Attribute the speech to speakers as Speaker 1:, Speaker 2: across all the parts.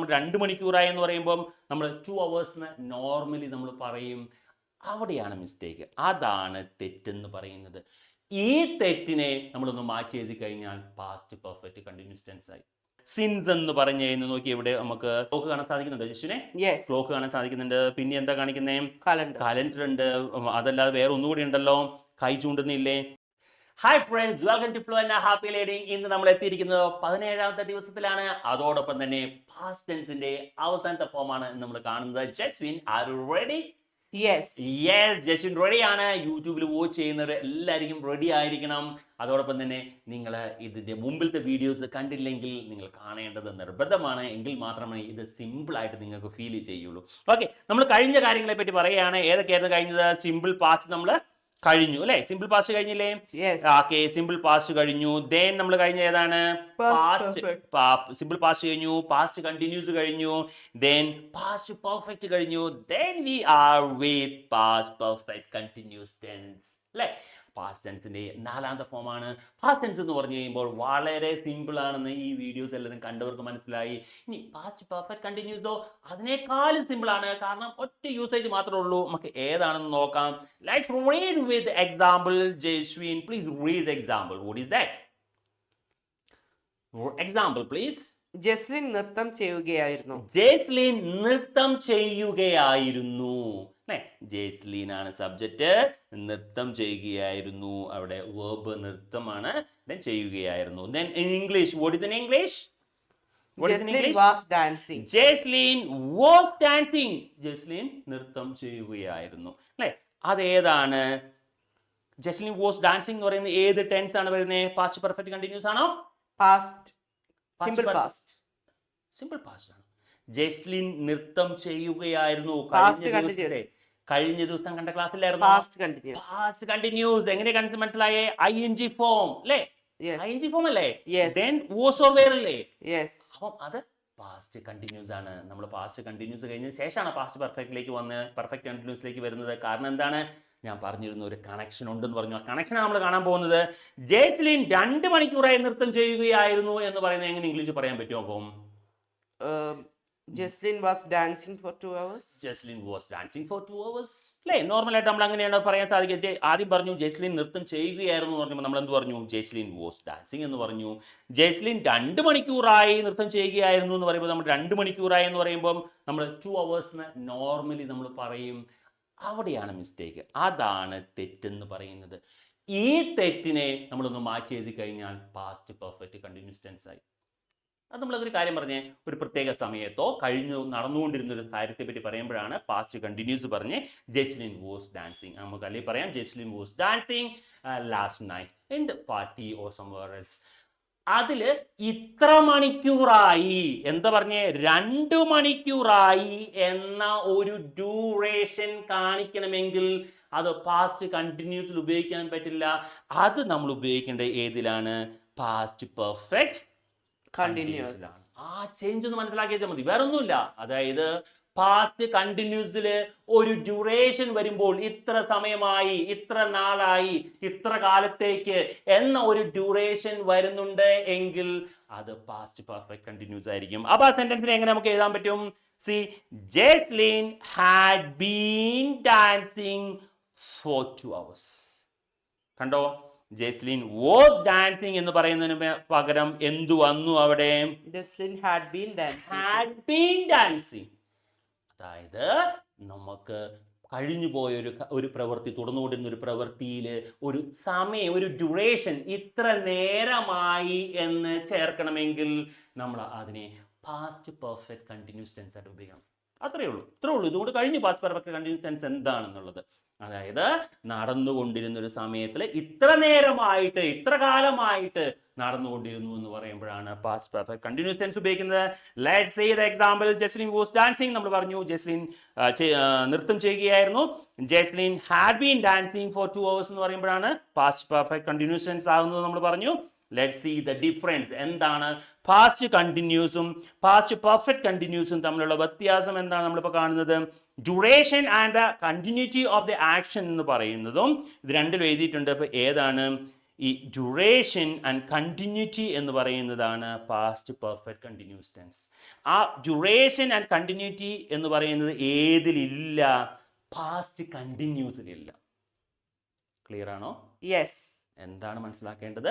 Speaker 1: നമ്മൾ രണ്ട് മണിക്കൂറായി എന്ന് പറയുമ്പം നമ്മൾ ടു അവേഴ്സ് നോർമലി നമ്മൾ പറയും അവിടെയാണ് മിസ്റ്റേക്ക് അതാണ് തെറ്റെന്ന് പറയുന്നത്. ഈ തെറ്റിനെ നമ്മളൊന്ന് മാറ്റി എഴുതി കഴിഞ്ഞാൽ പാസ്റ്റ് പെർഫെക്റ്റ് കണ്ടിന്യൂസ് ടെൻസ് ആയി. സിൻസ് എന്ന് പറഞ്ഞു കഴിഞ്ഞാൽ നോക്കി ഇവിടെ നമുക്ക് ക്ലോക്ക് കാണാൻ സാധിക്കുന്നുണ്ടോ. ജിഷുനെ
Speaker 2: യെസ്
Speaker 1: ക്ലോക്ക് കാണാൻ സാധിക്കുന്നുണ്ട്. പിന്നെ എന്താ കാണിക്കുന്നേ?
Speaker 2: കലണ്ടർ
Speaker 1: കലണ്ടർ ഉണ്ട്. അതല്ലാതെ വേറെ ഒന്നുകൂടി ഉണ്ടല്ലോ. കൈ ചൂണ്ടുന്നില്ലേ? Hi friends welcome to flow and happy lady ഇന്ന് നമ്മൾ എത്തിയിരിക്കുന്നത് പതിനേഴാമത്തെ ദിവസത്തിലാണ്. അതോടൊപ്പം തന്നെ പാസ്റ്റ് ടെൻസിന്റെ അവസാനത്തെ ഫോമാണ് നമ്മൾ കാണുന്നത്. Jaswin are you ready
Speaker 2: yes
Speaker 1: yes Jaswin റെഡിയാണ് യൂട്യൂബിൽ വാച്ച് ചെയ്യുന്നവർ എല്ലാവർക്കും റെഡി ആയിരിക്കണം. അതോടൊപ്പം തന്നെ നിങ്ങൾ ഇതിന്റെ മുമ്പിലത്തെ വീഡിയോസ് കണ്ടില്ലെങ്കിൽ നിങ്ങൾ കാണേണ്ടത് നിർബന്ധമാണ്. എങ്കിൽ മാത്രമേ ഇത് സിമ്പിളായിട്ട് നിങ്ങൾക്ക് ഫീൽ ചെയ്യുള്ളൂ. ഓക്കെ നമ്മൾ കഴിഞ്ഞ കാര്യങ്ങളെ പറ്റി പറയുകയാണ്. ഏതൊക്കെയായിരുന്നു കഴിഞ്ഞത്? സിമ്പിൾ പാസ്റ്റ് നമ്മൾ കഴിഞ്ഞു അല്ലെ? സിമ്പിൾ പാസ്റ്റ് കഴിഞ്ഞില്ലേ? ഓക്കെ സിമ്പിൾ പാസ്റ്റ് കഴിഞ്ഞു. ദെൻ നമ്മൾ കഴിഞ്ഞ ഏതാണ്? പാസ്റ്റ് സിമ്പിൾ പാസ്റ്റ് കഴിഞ്ഞു പാസ്റ്റ് കണ്ടിന്യൂസ് കഴിഞ്ഞു. ദെൻ പാസ്റ്റ് പെർഫെക്റ്റ് കഴിഞ്ഞു. Then we are with past perfect continuous tense അല്ലേ? പാസ്റ്റ് ടെൻസിന്റെ നാലാമത്തെ ഫോമാണ് പാസ്റ്റ് ടെൻസ് എന്ന് പറഞ്ഞു കഴിയുമ്പോൾ വളരെ സിമ്പിൾ ആണെന്ന് ഈ വീഡിയോസ് എല്ലാവരും കണ്ടവർക്ക് മനസ്സിലായി. ഇനി പാസ്റ്റ് പെർഫെക്റ്റ് കണ്ടിന്യൂസോ അതിനേക്കാളും സിമ്പിൾ ആണ്. കാരണം ഒറ്റ യൂസേജ് മാത്രമേ ഉള്ളൂ. നമുക്ക് ഏതാണെന്ന് നോക്കാം. Let's read with example Jaswin please read example what is that example please
Speaker 2: Jasleen നൃത്തം ചെയ്യുകയായിരുന്നു.
Speaker 1: ജേസ്ലിൻ നൃത്തം ചെയ്യുകയായിരുന്നു. അല്ലേ? ജേസ്ലിൻ ആണ് സബ്ജക്റ്റ് നൃത്തം ചെയ്യുകയായിരുന്നു. അവിടെ വേർബ് നൃത്തമാണ്. ദെൻ ചെയ്യുകയായിരുന്നു. Then in English what is in English
Speaker 2: Jasleen was dancing
Speaker 1: Jasleen was dancing Jasleen നൃത്തം ചെയ്യുകയായിരുന്നു. അല്ലേ? അതേതാണ്? ജസ്ലിൻ വാസ് ഡാൻസിങ് എന്ന് പറയുന്നത് ഏത് ടെൻസ് ആണ് വരുന്നത്? പാസ്റ്റ് പെർഫെക്റ്റ് കണ്ടിന്യൂസ് ആണോ?
Speaker 2: Past simple past
Speaker 1: simple past ആണ്. ജസ്ലിൻ നൃത്തം ചെയ്യുകയായിരുന്നു കഴിഞ്ഞ കഴിഞ്ഞ ദിവസം കണ്ട ക്ലാസ്സിലായിരുന്നു.
Speaker 2: പാസ്റ്റ് കണ്ടിന്യൂസ്
Speaker 1: എങ്ങനെ മനസ്സിലായേ? ഐ എൻ ജി ഫോം അല്ലേ ഐ എൻ ജി ഫോം അല്ലേ. ദെൻ വാസ് ഓർ വേർ അല്ലേ അപ്പം അത് പാസ്റ്റ് കണ്ടിന്യൂസ് ആണ്. നമ്മൾ പാസ്റ്റ് കണ്ടിന്യൂസ് കഴിഞ്ഞ ശേഷമാണ് പാസ്റ്റ് പെർഫെക്റ്റിലേക്ക് വന്ന് പെർഫെക്റ്റ് കണ്ടിന്യൂസിലേക്ക് വരുന്നത്. കാരണം എന്താണ്? ഞാൻ പറഞ്ഞിരുന്ന ഒരു കണക്ഷൻ ഉണ്ടെന്ന് പറഞ്ഞു. ആ കണക്ഷനാണ് നമ്മൾ കാണാൻ പോകുന്നത്. ജയ്സ്ലിൻ രണ്ട് മണിക്കൂറായി നൃത്തം ചെയ്യുകയായിരുന്നു എന്ന് പറയുന്നത് എങ്ങനെ ഇംഗ്ലീഷ് പറയാൻ പറ്റുമോ അപ്പം?
Speaker 2: Jasleen was dancing for two hours
Speaker 1: Jasleen was dancing for two hours അല്ലേ? നോർമലായിട്ട് നമ്മൾ അങ്ങനെയാണ് പറയാൻ സാധിക്കുക ആദ്യം പറഞ്ഞു ജെസ്ലിൻ നൃത്തം ചെയ്യുകയായിരുന്നു പറഞ്ഞപ്പോൾ നമ്മൾ എന്ത് പറഞ്ഞു? ജെസ്ലിൻ വാസ് ഡാൻസിങ് എന്ന് പറഞ്ഞു. ജെസ്ലിൻ രണ്ട് മണിക്കൂറായി നൃത്തം ചെയ്യുകയായിരുന്നു എന്ന് പറയുമ്പോൾ നമ്മൾ രണ്ട് മണിക്കൂറായി എന്ന് പറയുമ്പോൾ നമ്മൾ ടു അവേഴ്സ് നോർമലി നമ്മൾ പറയും. അവിടെയാണ് മിസ്റ്റേക്ക് അതാണ് തെറ്റെന്ന് പറയുന്നത്. ഈ തെറ്റിനെ നമ്മളൊന്ന് മാറ്റി എഴുതി കഴിഞ്ഞാൽ പാസ്റ്റ് പെർഫെക്റ്റ് കണ്ടിന്യൂസ് ടെൻസ് ആയി. അത് നമ്മളതൊരു കാര്യം പറഞ്ഞേ ഒരു പ്രത്യേക സമയത്തോ കഴിഞ്ഞു നടന്നുകൊണ്ടിരുന്ന ഒരു കാര്യത്തെ പറ്റി പറയുമ്പോഴാണ് പാസ്റ്റ് കണ്ടിന്യൂസ് പറഞ്ഞ് ജെസ്ലിൻ വോസ് ഡാൻസിങ് നമുക്ക് അല്ലെങ്കിൽ പറയാം Jasleen was dancing last night in the party or words അതിൽ ഇത്ര മണിക്കൂറായി. എന്താ പറഞ്ഞേ? രണ്ട് മണിക്കൂറായി എന്ന ഒരു ഡ്യൂറേഷൻ കാണിക്കണമെങ്കിൽ അത് പാസ്റ്റ് കണ്ടിന്യൂസിൽ ഉപയോഗിക്കാൻ പറ്റില്ല. അത് നമ്മൾ ഉപയോഗിക്കേണ്ട ഏതിലാണ്? പാസ്റ്റ് പെർഫെക്റ്റ്
Speaker 2: കണ്ടിന്യൂസ്
Speaker 1: കണ്ടിന്യൂസിലാണ് ആ ചേഞ്ച് ഒന്ന് മനസ്സിലാക്കി വെച്ചാൽ മതി. വേറൊന്നുമില്ല. അതായത് പാസ്റ്റ് കണ്ടിന്യൂസിൽ ഒരു ഡ്യൂറേഷൻ വരുമ്പോൾ ഇത്ര സമയമായി ഇത്ര നാളായി ഇത്ര കാലത്തേക്ക് എന്ന ഒരു ഡ്യൂറേഷൻ വരുന്നുണ്ട് എങ്കിൽ അത് പാസ്റ്റ് പെർഫെക്റ്റ് കണ്ടിന്യൂസ് ആയിരിക്കും. അപ്പൊ ആ സെന്റൻസിനെ എങ്ങനെ നമുക്ക് എഴുതാൻ പറ്റും? See Jasleen had been dancing for two hours കണ്ടോ? ജെസ്ലിൻ വാസ് ഡാൻസിങ് എന്ന് പറയുന്നതിന് പകരം എന്തു വന്നു അവിടെ?
Speaker 2: Jasleen had been dancing
Speaker 1: had been dancing അതായത് നമുക്ക് കഴിഞ്ഞു പോയൊരു ഒരു പ്രവൃത്തി തുടർന്നുകൊണ്ടിരുന്ന ഒരു പ്രവൃത്തിയിൽ ഒരു സമയം ഒരു ഡ്യൂറേഷൻ ഇത്ര നേരമായി എന്ന് ചേർക്കണമെങ്കിൽ നമ്മൾ അതിനെ പാസ്റ്റ് പെർഫെക്റ്റ് കണ്ടിന്യൂസ് ടെൻസ് ആയിട്ട് ഉപയോഗിക്കണം. അത്രയേ ഉള്ളൂ. ഇത്രേ ഉള്ളൂ. ഇതുകൊണ്ട് കഴിഞ്ഞു പാസ്റ്റ് പെർഫെക്റ്റ് കണ്ടിന്യൂസ് ടെൻസ് എന്താണെന്നുള്ളത്. അതായത് നടന്നുകൊണ്ടിരുന്ന ഒരു സമയത്തിൽ ഇത്ര നേരമായിട്ട് ഇത്ര കാലമായിട്ട് നടന്നുകൊണ്ടിരുന്നു എന്ന് പറയുമ്പോഴാണ് പാസ്റ്റ് പെർഫെക്റ്റ് കണ്ടിന്യൂസ് ടെൻസ് ഉപയോഗിക്കുന്നത്. Let say the example Jasleen was dancing നമ്മൾ പറഞ്ഞു ജസ്ലിൻ നൃത്തം ചെയ്യുകയായിരുന്നു. Jasleen had been dancing for two hours എന്ന് പറയുമ്പോഴാണ് പാസ്റ്റ് പെർഫെക്റ്റ് കണ്ടിന്യൂസ് ടെൻസ് ആകുന്നത് നമ്മൾ പറഞ്ഞു. ലെറ്റ് സി ദ ഡിഫറൻസ് എന്താണ്? പാസ്റ്റ് കണ്ടിന്യൂസും പാസ്റ്റ് പെർഫെക്റ്റ് കണ്ടിന്യൂസും തമ്മിലുള്ള വ്യത്യാസം എന്താണ് നമ്മളിപ്പോൾ കാണുന്നത്? Duration and the continuity of the action എന്ന് പറയുന്നതും ഇത് രണ്ടിലും എഴുതിയിട്ടുണ്ട്. അപ്പോൾ ഏതാണ്? ഈ ഡ്യൂറേഷൻ ആൻഡ് കണ്ടിന്യൂറ്റി എന്ന് പറയുന്നതാണ് പാസ്റ്റ് പെർഫെക്റ്റ് കണ്ടിന്യൂസ് ടെൻസ് ആ ഡ്യൂറേഷൻ ആൻഡ് കണ്ടിന്യൂറ്റി എന്ന് പറയുന്നത് ഏതിലില്ല? പാസ്റ്റ് കണ്ടിന്യൂസിലില്ല ക്ലിയർ ആണോ?
Speaker 2: യെസ്
Speaker 1: എന്താണ് മനസ്സിലാക്കേണ്ടത്?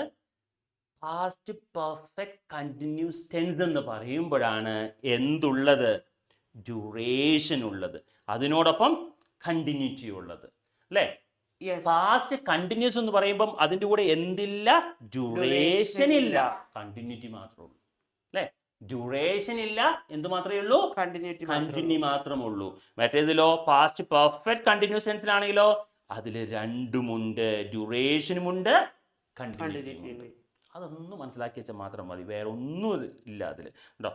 Speaker 1: പാസ്റ്റ് പെർഫെക്റ്റ് കണ്ടിന്യൂസ് ടെൻസ് എന്ന് പറയുമ്പോഴാണ് എന്തുള്ളത്? ഡ്യൂറേഷൻ ഉള്ളത്. അതിനോടൊപ്പം കണ്ടിന്യൂറ്റി ഉള്ളത്. അല്ലേ. പാസ്റ്റ് കണ്ടിന്യൂസ് എന്ന് പറയുമ്പം അതിന്റെ കൂടെ എന്തില്ല? ഡ്യൂറേഷൻ ഇല്ല. കണ്ടിന്യൂറ്റി മാത്രമേ ഉള്ളൂ. അല്ലേ? ഡ്യൂറേഷൻ ഇല്ല. എന്ത് മാത്രമേ ഉള്ളൂ?
Speaker 2: കണ്ടിന്യൂറ്റി
Speaker 1: കണ്ടിന്യൂ മാത്രമേ ഉള്ളൂ. മറ്റേതിലോ? പാസ്റ്റ് പെർഫെക്റ്റ് കണ്ടിന്യൂസ് ടെൻസിലാണെങ്കിലോ അതിൽ രണ്ടുമുണ്ട്. ഡ്യൂറേഷനുമുണ്ട് കണ്ടിന്യൂറ്റി
Speaker 2: ഉണ്ട്.
Speaker 1: അതൊന്നും മനസ്സിലാക്കി വെച്ചാൽ മാത്രം മതി. വേറെ ഒന്നും ഇല്ല അതിൽ കേട്ടോ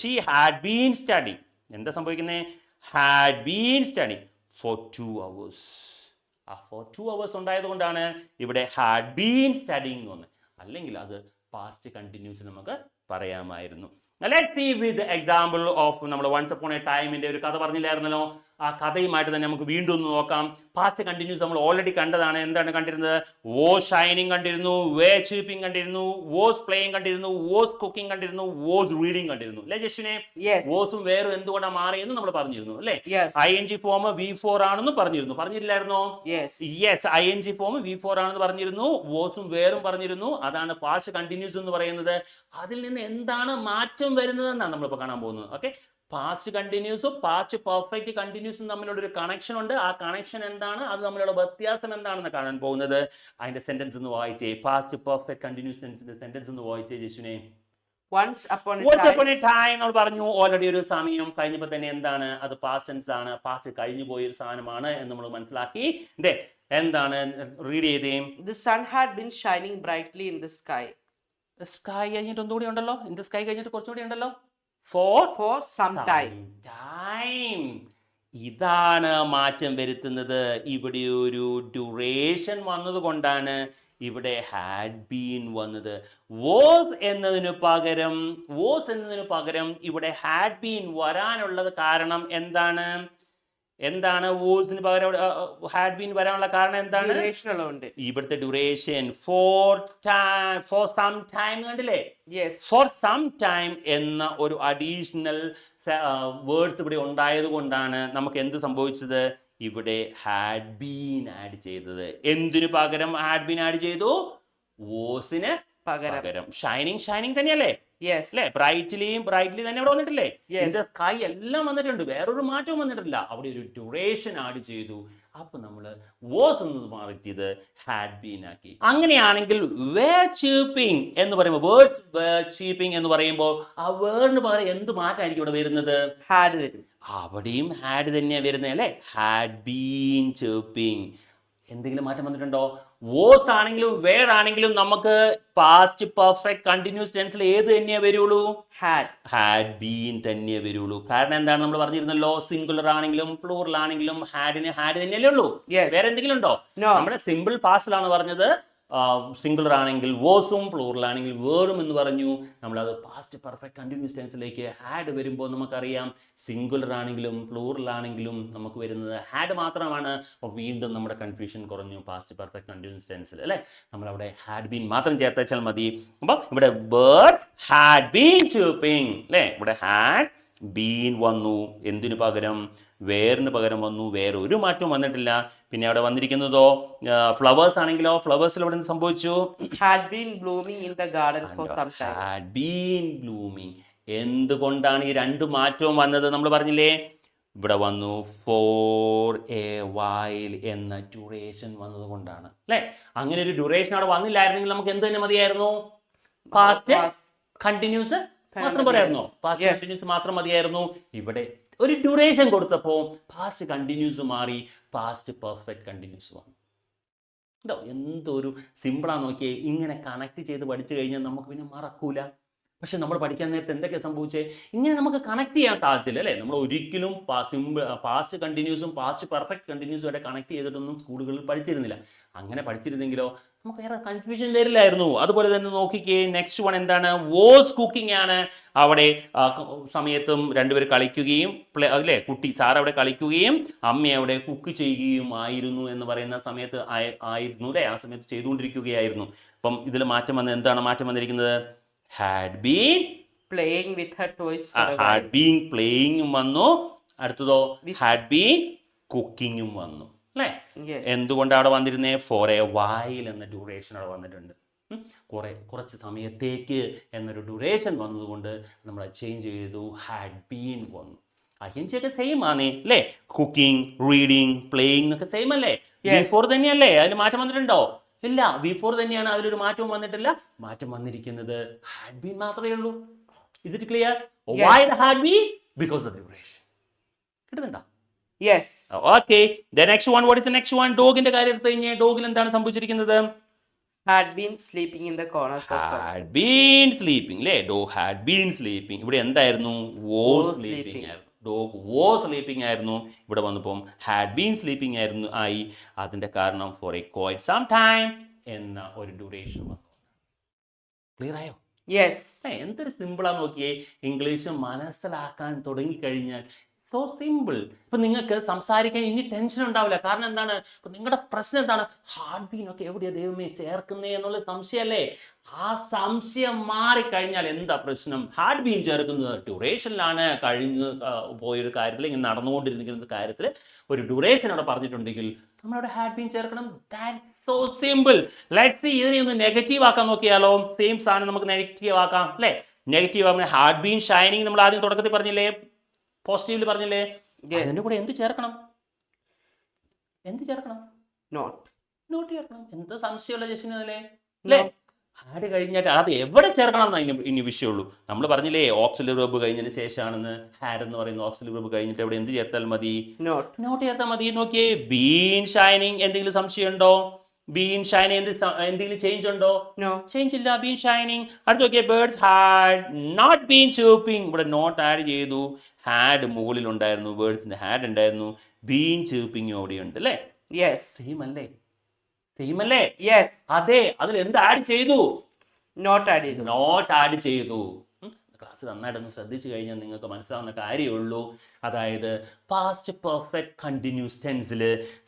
Speaker 1: ഷീ ഹാഡ് ബീൻ സ്റ്റഡി എന്താ സംഭവിക്കുന്നത് had been study for two hours ആ ഫോർ ടു അവേഴ്സ് ഉണ്ടായത് കൊണ്ടാണ് ഇവിടെ ഹാഡ് ബീൻ സ്റ്റഡിങ് എന്ന് പറഞ്ഞത് അല്ലെങ്കിൽ അത് പാസ്റ്റ് കണ്ടിന്യൂസ് നമുക്ക് പറയാമായിരുന്നു. Let see with example of നമ്മൾ വൺസ് അപ്പോൺ എ ടൈമിന്റെ ഒരു കഥ പറഞ്ഞില്ലായിരുന്നല്ലോ? ആ കഥയുമായിട്ട് തന്നെ നമുക്ക് വീണ്ടും ഒന്ന് നോക്കാം. പാസ്റ്റ് കണ്ടിന്യൂസ് നമ്മൾ ഓൾറെഡി കണ്ടതാണ്. എന്താണ് കണ്ടിരുന്നത്? വോ ഷൈനിങ് കണ്ടിരുന്നു വേ ചീപ്പിംഗ് കണ്ടിരുന്നു വോസ് പ്ലേയിങ് കണ്ടിരുന്നു വോസ് കുക്കിംഗ് കണ്ടിരുന്നു വോസ് റീഡിംഗ് കണ്ടിരുന്നു. അല്ലെ ജസ്റ്റിനെ
Speaker 2: Yes.
Speaker 1: വോസും വേറും എന്തുകൊണ്ടാണ് മാറിയെന്ന് നമ്മൾ പറഞ്ഞിരുന്നു അല്ലെ. I N G form V four ആണെന്ന് പറഞ്ഞിരുന്നു. പറഞ്ഞില്ലായിരുന്നോ? Yes I N G form V four ആണെന്ന് പറഞ്ഞിരുന്നു. വോസും വേറും പറഞ്ഞിരുന്നു. അതാണ് പാസ്റ്റ് കണ്ടിന്യൂസ് എന്ന് പറയുന്നത്. അതിൽ നിന്ന് എന്താണ് മാറ്റം വരുന്നതെന്നാണ് നമ്മളിപ്പോൾ കാണാൻ പോകുന്നത്. ഓക്കെ പാസ്റ്റ് കണ്ടിന്യൂസും പാസ്റ്റ് പെർഫെക്റ്റ് കണ്ടിന്യൂസും തമ്മിലുള്ള ഒരു കണക്ഷൻ ഉണ്ട്. ആ കണക്ഷൻ എന്താണ്? അത് തമ്മിലുള്ള വ്യത്യാസം എന്താണെന്ന് കാണാൻ പോകുന്നത്? അതിന്റെ സെന്റൻസ് ഒന്ന് വായിച്ചേ. പാസ്റ്റ് പെർഫെക്റ്റ് കണ്ടിന്യൂസ് സെന്റൻസ് ഒന്ന് വായിച്ചേ ജിഷുനെ
Speaker 2: വൺസ്
Speaker 1: അപ്പോൺ എ ടൈം നമ്മൾ പറഞ്ഞു ഓൾറെഡി ഒരു സമയം കഴിഞ്ഞപ്പോൾ തന്നെ എന്താണ്? അത് പാസ്റ്റൻസ് ആണ്. പാസ്റ്റ് കഴിഞ്ഞു പോയ ഒരു സാധനമാണ് എന്ന് നമ്മൾ മനസ്സിലാക്കി. ദേ എന്താണ്? റീഡ് ചെയ്തേ.
Speaker 2: The sun had been shining brightly in the sky
Speaker 1: sky കഴിഞ്ഞിട്ട് ഒന്നുകൂടി ഉണ്ടല്ലോ? ഇൻ സ്കൈ കഴിഞ്ഞിട്ട് കുറച്ചുകൂടി ഉണ്ടല്ലോ? For
Speaker 2: for some time.
Speaker 1: Time ഇതാണ് മാറ്റം വരുത്തുന്നത്. ഇവിടെ ഒരു ഡ്യൂറേഷൻ വന്നതുകൊണ്ടാണ് ഇവിടെ ഹാഡ് ബീൻ വന്നത്. വോസ് എന്നതിന് പകരം വോസ് എന്നതിന് പകരം ഇവിടെ ഹാഡ് ബീൻ വരാനുള്ളത് കാരണം എന്താണ്? എന്താണ് വോൾസിന് പകരം ഹാഡ് ബീൻ വരാനുള്ള കാരണം എന്താണ്. ഇവിടുത്തെ duration for time for some time കണ്ടില്ലേ. ഫോർ സം ടൈം എന്ന ഒരു അഡീഷണൽ വേർഡ്സ് ഇവിടെ ഉണ്ടായത് കൊണ്ടാണ് നമുക്ക് എന്ത് സംഭവിച്ചത്? ഇവിടെ ഹാഡ് ബീൻ ആഡ് ചെയ്തത്. എന്തിനു പകരം ഹാഡ് ബീൻ ആഡ് ചെയ്തു? വോസിന്
Speaker 2: പകരം.
Speaker 1: ഷൈനിങ് ഷൈനിങ് തന്നെയല്ലേ?
Speaker 2: യെസ്
Speaker 1: അല്ലേ? ബ്രൈറ്റ്ലിയും ബ്രൈറ്റ്ലി തന്നെ അവിടെ വന്നിട്ടില്ലേ?
Speaker 2: Yes.
Speaker 1: സ്കൈ എല്ലാം വന്നിട്ടുണ്ട്. വേറൊരു മാറ്റവും വന്നിട്ടില്ല. അവിടെ ഒരു ഡ്യൂറേഷൻ ആഡ് ചെയ്തു. അപ്പൊ നമ്മൾ വോസ് എന്നത് മാറ്റിയത് ഹാഡ് ബീൻ ആക്കി. അങ്ങനെയാണെങ്കിൽ വേ ചീപ്പിംഗ് എന്ന് പറയുമ്പോൾ വേർഡ് ചീപ്പിംഗ് എന്ന് പറയുമ്പോൾ ആ വേർഡിന് പകരം എന്ത് മാറ്റമായിരിക്കും ഇവിടെ വരുന്നത്?
Speaker 2: ഹാഡ് വരും.
Speaker 1: അവിടെയും ഹാഡ് തന്നെയാണ് വരുന്നത് അല്ലേ? ഹാഡ് ബീൻ ചീപ്പിംഗ് എന്തെങ്കിലും മാറ്റം വന്നിട്ടുണ്ടോ? വോസ് ആണെങ്കിലും വേർ ആണെങ്കിലും നമുക്ക് പാസ്റ്റ് പെർഫെക്റ്റ് കണ്ടിന്യൂസ് ടെൻസിൽ ഏത് തന്നെയേ വരുള്ളൂ?
Speaker 2: ഹാഡ്
Speaker 1: ഹാഡ് ബീൻ തന്നെ വരുള്ളൂ. കാരണം എന്താണ്? നമ്മൾ പറഞ്ഞിരുന്നല്ലോ സിംഗുലർ ആണെങ്കിലും പ്ലൂറൽ ആണെങ്കിലും ഹാഡിന് ഹാഡ് തന്നെയല്ലേ ഉള്ളൂ. വേറെ എന്തെങ്കിലും ഉണ്ടോ? നമ്മുടെ സിമ്പിൾ പാസ്റ്റിലാണ് പറഞ്ഞത് സിംഗുലർ ആണെങ്കിൽ വേഴ്സും പ്ലൂറൽ ആണെങ്കിൽ വേറും എന്ന് പറഞ്ഞു. നമ്മളത് പാസ്റ്റ് പെർഫെക്റ്റ് കണ്ടിന്യൂസ് ടെൻസിലേക്ക് ഹാഡ് വരുമ്പോൾ നമുക്കറിയാം സിംഗുലർ ആണെങ്കിലും പ്ലൂറൽ ആണെങ്കിലും നമുക്ക് വരുന്നത് ഹാഡ് മാത്രമാണ്. അപ്പോൾ വീണ്ടും നമ്മുടെ കൺഫ്യൂഷൻ കുറഞ്ഞു പാസ്റ്റ് പെർഫെക്റ്റ് കണ്ടിന്യൂസ് ടെൻസിൽ അല്ലേ? നമ്മളവിടെ ഹാഡ് ബീൻ മാത്രം ചേർത്ത് വെച്ചാൽ മതി. അപ്പോൾ ഇവിടെ ബേർഡ്സ് ഹാഡ് ബീൻ ചൂപ്പിംഗ് അല്ലേ? ഇവിടെ ഹാഡ് ബീൻ വന്നു എന്തിനു പകരം? വേറിന് പകരം വന്നു വേറെ ഒരു മാറ്റവും വന്നിട്ടില്ല. പിന്നെ അവിടെ വന്നിരിക്കുന്നതോ? ഫ്ലവേഴ്സ് ആണെങ്കിലോ? ഫ്ലവേഴ്സിൽ അവിടെ സംഭവിച്ചു?
Speaker 2: Had been blooming in the garden for some time.
Speaker 1: Had been blooming എന്തുകൊണ്ടാണ് ഈ രണ്ട് മാറ്റവും വന്നത് നമ്മൾ പറഞ്ഞില്ലേ? ഇവിടെ വന്നു ഫോർ എ വൈൽ എന്ന ഡ്യൂറേഷൻ വന്നത് കൊണ്ടാണ് അല്ലേ? അങ്ങനെ ഒരു ഡ്യൂറേഷൻ അവിടെ വന്നില്ലായിരുന്നെങ്കിൽ നമുക്ക് എന്ത് തന്നെ മതിയായിരുന്നു? Past
Speaker 2: Past.
Speaker 1: കണ്ടിന്യൂസ് മാത്രം. പറയായിരുന്നോ പാസ്റ്റ് കണ്ടിന്യൂസ് മാത്രം മതിയായിരുന്നു. ഇവിടെ ഒരു ഡ്യൂറേഷൻ കൊടുത്തപ്പോൾ പാസ്റ്റ് കണ്ടിന്യൂസ് മാറി പാസ്റ്റ് പെർഫെക്റ്റ് കണ്ടിന്യൂസ് വന്നു. എന്തോ എന്തൊരു സിമ്പിളാ നോക്കിയേ. ഇങ്ങനെ കണക്ട് ചെയ്ത് പഠിച്ചു കഴിഞ്ഞാൽ നമുക്ക് പിന്നെ മറക്കൂല. പക്ഷെ നമ്മൾ പഠിക്കാൻ നേരത്തെ എന്തൊക്കെ സംഭവിച്ചേ? ഇങ്ങനെ നമുക്ക് കണക്ട് ചെയ്യാൻ സാധിച്ചില്ല അല്ലേ? നമ്മൾ ഒരിക്കലും സിമ്പിൾ പാസ്റ്റ് കണ്ടിന്യൂസും പാസ്റ്റ് പെർഫെക്റ്റ് കണ്ടിന്യൂസും വരെ കണക്ട് ചെയ്തിട്ടൊന്നും സ്കൂളുകളിൽ പഠിച്ചിരുന്നില്ല. അങ്ങനെ പഠിച്ചിരുന്നെങ്കിലോ നമുക്ക് വേറെ കൺഫ്യൂഷൻ വരില്ലായിരുന്നു. അതുപോലെ തന്നെ നോക്കിക്കേ നെക്സ്റ്റ് വൺ എന്താണ്? വോസ് കുക്കിംഗ് ആണ്. അവിടെ സമയത്തും രണ്ടുപേർ കളിക്കുകയും അല്ലേ കുട്ടി സാർ അവിടെ കളിക്കുകയും അമ്മ അവിടെ കുക്ക് ചെയ്യുകയും ആയിരുന്നു എന്ന് പറയുന്ന സമയത്ത് ആയിരുന്നു അല്ലേ? ആ സമയത്ത് ചെയ്തുകൊണ്ടിരിക്കുകയായിരുന്നു. അപ്പം ഇതിൽ മാറ്റം വന്ന് എന്താണ് മാറ്റം വന്നിരിക്കുന്നത്? Had been
Speaker 2: playing with her toys.
Speaker 1: Had been പ്ലേയിങ്ങും വന്നു. അടുത്തതോ ഹാഡ് ബീൻ കുക്കിങ്ങും വന്നു. അല്ലേ? എന്തുകൊണ്ട് അവിടെ വന്നിരുന്നേ? ഫോർ എ വൈൽ എന്ന ഡ്യൂറേഷൻ അവിടെ വന്നിട്ടുണ്ട്. കുറെ കുറച്ച് സമയത്തേക്ക് എന്നൊരു ഡ്യൂറേഷൻ വന്നതുകൊണ്ട് നമ്മൾ ചേഞ്ച് ചെയ്തു. ഹാഡ് ബീൻ വന്നു. അഹിംസയൊക്കെ സെയിം ആണ് അല്ലേ? കുക്കിംഗ് റീഡിങ് പ്ലേയിങ് ഒക്കെ സെയിം അല്ലേ ബിഫോർ തന്നെയല്ലേ? അതിന് മാറ്റം വന്നിട്ടുണ്ടോ? ഇല്ല വി ഫോർ തന്നെയാണ് അതിലൊരു മാറ്റവും വന്നിട്ടില്ല. മാറ്റം വന്നിരിക്കുന്നത് ഹാഡ് ബീൻ മാത്രമേ ഉള്ളൂ. Is it clear why had been because of duration കിട്ടുന്നുണ്ടോ?
Speaker 2: Yes
Speaker 1: okay the next one what is next one ഡോഗിന്റെ കാര്യം എടുത്തു കഴിഞ്ഞാൽ ഡോഗിൽ എന്താണ് സംഭവിച്ചിരിക്കുന്നത്?
Speaker 2: Had been sleeping in the corner
Speaker 1: had been sleeping അല്ലേ ഡോഗ് ഹാഡ് ബീൻ സ്ലീപ്പിംഗ് ഇവിടെ എന്തായിരുന്നു? വോ
Speaker 2: Was
Speaker 1: സ്ലീപ്പിംഗ്
Speaker 2: sleeping.
Speaker 1: ആയിരുന്നു. ഡോഗ് വോ സ്ലീപ്പിംഗ് ആയിരുന്നു. ഇവിടെ വന്നപ്പം ഹാഡ് ബീൻ സ്ലീപ്പിംഗ് ആയിരുന്നു ആയി. അതിന്റെ കാരണം for a quite some time എന്ന ഒരു ഡ്യൂറേഷൻ വന്നു. ക്ലിയർ ആയോ. ഏ, എന്തൊരു സിമ്പിളാണ് നോക്കിയേ. ഇംഗ്ലീഷ് മനസ്സിലാക്കാൻ തുടങ്ങിക്കഴിഞ്ഞാൽ സോ സിമ്പിൾ ഇപ്പൊ നിങ്ങൾക്ക് സംസാരിക്കാൻ ഇനി ടെൻഷൻ ഉണ്ടാവില്ല. കാരണം എന്താണ്? നിങ്ങളുടെ പ്രശ്നം എന്താണ്? ഹാർട്ട് ഒക്കെ എവിടെയാ ദൈവമേ ചേർക്കുന്നേ എന്നുള്ള സംശയമല്ലേ? ആ സംശയം മാറിക്കഴിഞ്ഞാൽ എന്താ പ്രശ്നം? ഹാർട്ട് ബീൻ ചേർക്കുന്നത് ഡ്യൂറേഷനിലാണ് കഴിഞ്ഞ് പോയൊരു കാര്യത്തിൽ ഇങ്ങനെ നടന്നുകൊണ്ടിരിക്കുന്ന കാര്യത്തിൽ ഒരു ഡ്യൂറേഷൻ അവിടെ പറഞ്ഞിട്ടുണ്ടെങ്കിൽ നമ്മളവിടെ ഹാർട്ട് ബീൻ ചേർക്കണം. സോ സിമ്പിൾ ലെറ്റ് സി ഇതിനെ ഒന്ന് നെഗറ്റീവ് ആക്കാൻ നോക്കിയാലോ? സെയിം സാധനം നമുക്ക് നെഗറ്റീവ് ആക്കാം അല്ലേ? നെഗറ്റീവ് ആകുമ്പോൾ ഹാർട്ട് ബീൻ ഷൈനിങ് നമ്മൾ ആദ്യം തുടക്കത്തിൽ പറഞ്ഞില്ലേ? പോസിറ്റീവിൽ പറഞ്ഞില്ലേ? അതിന്റെ കൂടെ എന്ത് ചേർക്കണം? എന്ത് ചേർക്കണം?
Speaker 2: നോട്ട്
Speaker 1: നോട്ട് ചേർക്കണം. എന്ത് സംശയമുള്ള ജസ്റ്റിന് അല്ലേ? അല്ലേ ഹാഡ് കഴിഞ്ഞിട്ട് അത് എവിടെ ചേർക്കണം എന്നാ ഇനി ഇനി വിഷയമുള്ളൂ. നമ്മൾ പറഞ്ഞില്ലേ ഓക്സിലറി വെബ് കഴിഞ്ഞതിന് ശേഷമാണെന്ന് ഹാഡ് എന്ന് പറയുന്ന ഓക്സിലറി വെബ് കഴിഞ്ഞിട്ട് എവിടെ എന്ത് ചേർത്താൽ മതി?
Speaker 2: നോട്ട്
Speaker 1: നോട്ട് ചേർത്താൽ മതി. നോക്കിയേ ബീൻ ഷൈനിങ് എന്തെങ്കിലും സംശയം ഉണ്ടോ ബീൻ ഷൈനിങ് എന്ത് എന്തെങ്കിലും ചേഞ്ച് ഉണ്ടോ. ചേഞ്ച് ഇല്ല. ബീൻ ഷൈനിങ് അടുത്ത് നോക്കിയ birds had not been chirping ഇവിടെ നോട്ട് ആഡ് ചെയ്തു. ഹാഡ് മുകളിൽ ഉണ്ടായിരുന്നു ബേർഡ്സിന്റെ ഹാഡ് ഉണ്ടായിരുന്നു. ബീൻ ചേർപ്പിംഗ് അവിടെ ഉണ്ട് അല്ലേ?
Speaker 2: യെസ്
Speaker 1: സെയിം അല്ലേ? സെയിം അല്ലേ?
Speaker 2: Yes.
Speaker 1: അതെ. അതിൽ എന്ത് ആഡ് ചെയ്തു?
Speaker 2: നോട്ട് ആഡ് ചെയ്തു.
Speaker 1: നോട്ട് ആഡ് ചെയ്തു. ക്ലാസ് നന്നായിട്ടൊന്ന് ശ്രദ്ധിച്ചു കഴിഞ്ഞാൽ നിങ്ങൾക്ക് മനസ്സിലാവുന്ന കാര്യമേ ഉള്ളൂ അതായത് പാസ്റ്റ് പെർഫെക്റ്റ് കണ്ടിന്യൂസ് ടെൻസിൽ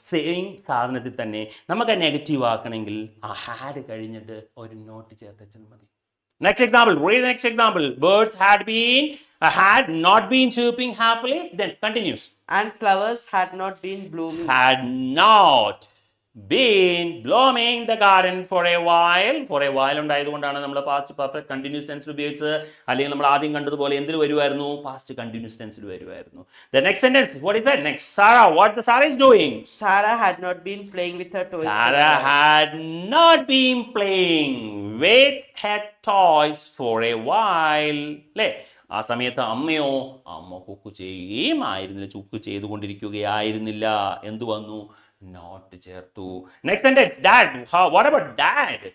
Speaker 1: സെയിം സാധനത്തിൽ തന്നെ നമുക്ക് നെഗറ്റീവ് ആക്കണമെങ്കിൽ ആ ഹാഡ് കഴിഞ്ഞിട്ട് ഒരു നോട്ട് ചേർത്തച്ചാൽ മതി. Next example read next example birds had been had not been chirping happily then continuous
Speaker 2: And flowers had not been blooming.
Speaker 1: had not. Been blooming the garden for a while for a while ഉണ്ടായതുകൊണ്ടാണ് നമ്മൾ past perfect continuous ടെൻസിൽ ഉപയോഗിച്ചത്. അല്ലെങ്കിൽ നമ്മൾ ആദ്യം കണ്ടതുപോലെ എന്തിൽ വരുമായിരുന്നു past continuous ടെൻസിൽ വരുമായിരുന്നു the next sentence what is that next Sara what the Sara is doing
Speaker 2: Sara had not been playing with her toys Sara had
Speaker 1: not
Speaker 2: been
Speaker 1: playing with her toys for a toys for അല്ലേ ആ സമയത്ത് അമ്മയോ അമ്മ cook ചെയ്യുകയും ആയിരുന്നില്ല ചുക്ക് ചെയ്തുകൊണ്ടിരിക്കുകയായിരുന്നില്ല. എന്തു വന്നു? നോട്ട് ചേർത്തു next sentence. What about dad